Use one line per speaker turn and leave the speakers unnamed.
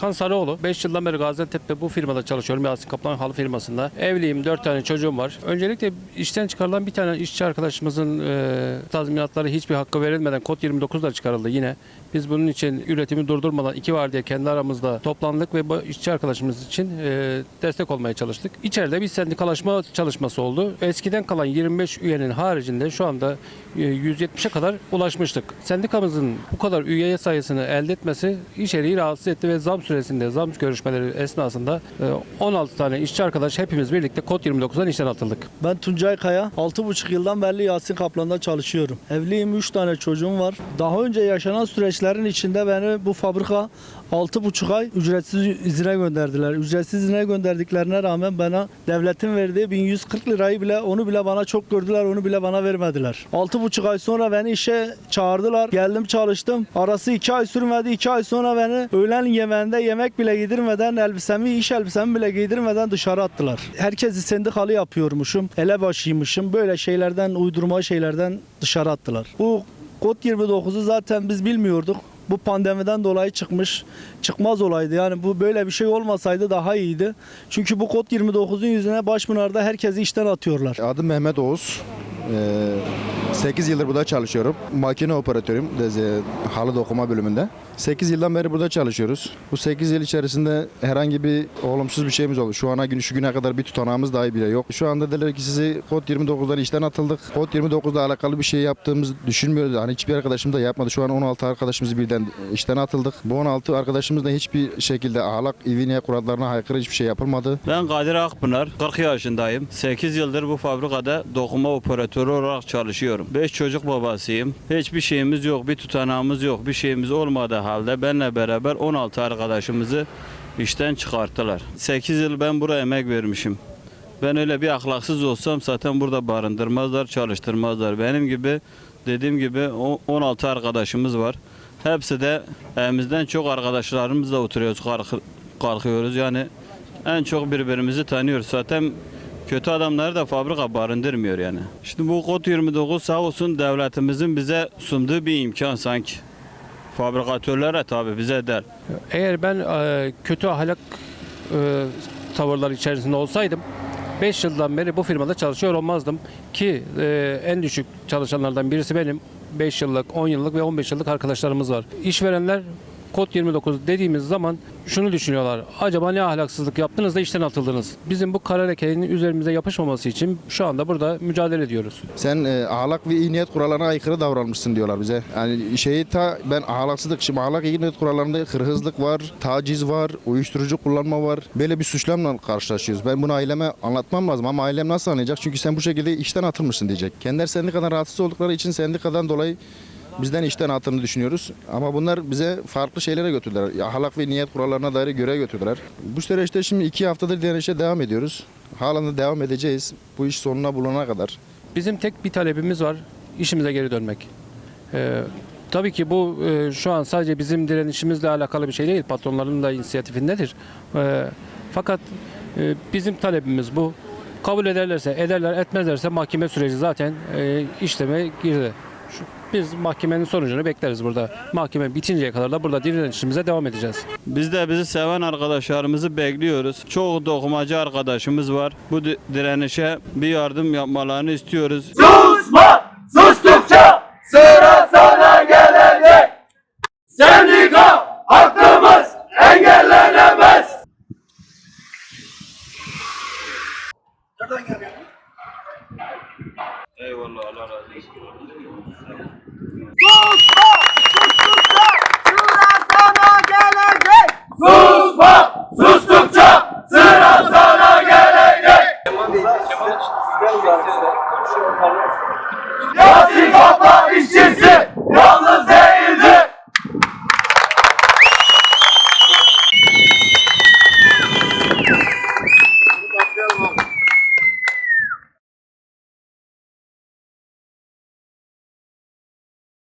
Erkan Sarıoğlu. 5 yıldan beri Gaziantep'te bu firmada çalışıyorum. Yasin Kaplan Halı firmasında. Evliyim, 4 tane çocuğum var. Öncelikle işten çıkarılan bir tane işçi arkadaşımızın e, tazminatları hiçbir hakkı verilmeden kod 29'da çıkarıldı yine. Biz bunun için üretimi durdurmadan iki var diye kendi aramızda toplandık ve bu işçi arkadaşımız için e, destek olmaya çalıştık. İçeride bir sendikalaşma çalışması oldu. Eskiden kalan 25 üyenin haricinde şu anda e, 170'e kadar ulaşmıştık. Sendikamızın bu kadar üye sayısını elde etmesi içeriği rahatsız etti ve zam süresinde, zam görüşmeleri esnasında e, 16 tane işçi arkadaş hepimiz birlikte kod 29'dan işten atıldık.
Ben Tuncay Kaya. 6,5 yıldan beri Yasin Kaplan'da çalışıyorum. Evliyim, 3 tane çocuğum var. Daha önce yaşanan süreçlerin içinde beni bu fabrika 6,5 ay ücretsiz izine gönderdiler. Ücretsiz izine gönderdiklerine rağmen bana devletin verdiği 1140 lirayı bile onu bile bana çok gördüler, onu bile bana vermediler. 6,5 ay sonra beni işe çağırdılar. Geldim çalıştım. Arası 2 ay sürmedi. 2 ay sonra beni öğlen yemeğinde yemek bile giydirmeden elbisemi, iş elbisemi bile giydirmeden dışarı attılar. Herkesi sendikalı yapıyormuşum. Elebaşıymışım. Böyle şeylerden, uydurma şeylerden dışarı attılar. Bu kod 29'u zaten biz bilmiyorduk. Bu pandemiden dolayı çıkmış. Çıkmaz olaydı. Yani bu böyle bir şey olmasaydı daha iyiydi. Çünkü bu kod 29'un yüzüne Başpınar'da herkesi işten atıyorlar.
Adım Mehmet Oğuz. 8 yıldır burada çalışıyorum. Makine operatörüyüm. Deze, halı dokuma bölümünde. 8 yıldan beri burada çalışıyoruz. Bu 8 yıl içerisinde herhangi bir olumsuz bir şeyimiz oldu. Şu ana gün şu güne kadar bir tutanağımız dahi bile yok. Şu anda dediler ki sizi kod 29'dan işten atıldık. Kod 29'da alakalı bir şey yaptığımızı düşünmüyoruz. Hani hiçbir arkadaşım da yapmadı. Şu an 16 arkadaşımız birden işten atıldık. Bu 16 arkadaşımız da hiçbir şekilde ahlak, iviniye kurallarına aykırı hiçbir şey yapılmadı.
Ben Kadir Akpınar, 40 yaşındayım. 8 yıldır bu fabrikada dokuma operatörü olarak çalışıyorum. 5 çocuk babasıyım. Hiçbir şeyimiz yok, bir tutanağımız yok, bir şeyimiz olmadığı halde benle beraber 16 arkadaşımızı işten çıkarttılar. 8 yıl ben buraya emek vermişim. Ben öyle bir ahlaksız olsam zaten burada barındırmazlar, çalıştırmazlar. Benim gibi dediğim gibi o- 16 arkadaşımız var. Hepsi de evimizden çok arkadaşlarımızla oturuyoruz, kalk- kalkıyoruz. Yani en çok birbirimizi tanıyoruz. Zaten kötü adamları da fabrika barındırmıyor yani. Şimdi bu kod 29 sağ olsun devletimizin bize sunduğu bir imkan sanki. Fabrikatörlere tabii bize der.
Eğer ben e, kötü ahlak e, tavırlar içerisinde olsaydım 5 yıldan beri bu firmada çalışıyor olmazdım ki e, en düşük çalışanlardan birisi benim. 5 yıllık, 10 yıllık ve 15 yıllık arkadaşlarımız var. İşverenler kod 29 dediğimiz zaman şunu düşünüyorlar. Acaba ne ahlaksızlık yaptınız da işten atıldınız? Bizim bu kara lekenin üzerimize yapışmaması için şu anda burada mücadele ediyoruz.
Sen e, ahlak ve iyi niyet kurallarına aykırı davranmışsın diyorlar bize. Yani şeyi ta ben ahlaksızlık, şimdi ahlak iyi niyet kurallarında hırsızlık var, taciz var, uyuşturucu kullanma var. Böyle bir suçlamla karşılaşıyoruz. Ben bunu aileme anlatmam lazım ama ailem nasıl anlayacak? Çünkü sen bu şekilde işten atılmışsın diyecek. Kendileri sendikadan rahatsız oldukları için sendikadan dolayı bizden işten attığını düşünüyoruz. Ama bunlar bize farklı şeylere götürdüler. Ya, Ahlak ve niyet kurallarına dair göre götürdüler. Bu süreçte şimdi iki haftadır direnişe devam ediyoruz. Halen de devam edeceğiz. Bu iş sonuna bulana kadar.
Bizim tek bir talebimiz var. işimize geri dönmek. Ee, tabii ki bu e, şu an sadece bizim direnişimizle alakalı bir şey değil. Patronların da inisiyatifindedir. Ee, fakat e, bizim talebimiz bu. Kabul ederlerse, ederler, etmezlerse mahkeme süreci zaten e, işleme girdi. Biz mahkemenin sonucunu bekleriz burada. Mahkeme bitinceye kadar da burada direnişimize devam edeceğiz.
Biz de bizi seven arkadaşlarımızı bekliyoruz. Çok dokumacı arkadaşımız var. Bu direnişe bir yardım yapmalarını istiyoruz.
Susma!
Sustukça sıra sana gelecek. Sendika hakkımız engellenemez. Nereden geliyor? Eyvallah Allah razı olsun.
Susma! Sustukça sıra sana gelecek!
Susma! Sustukça sıra sana gelecek! Yasin Kaplan işçisi yalnız değil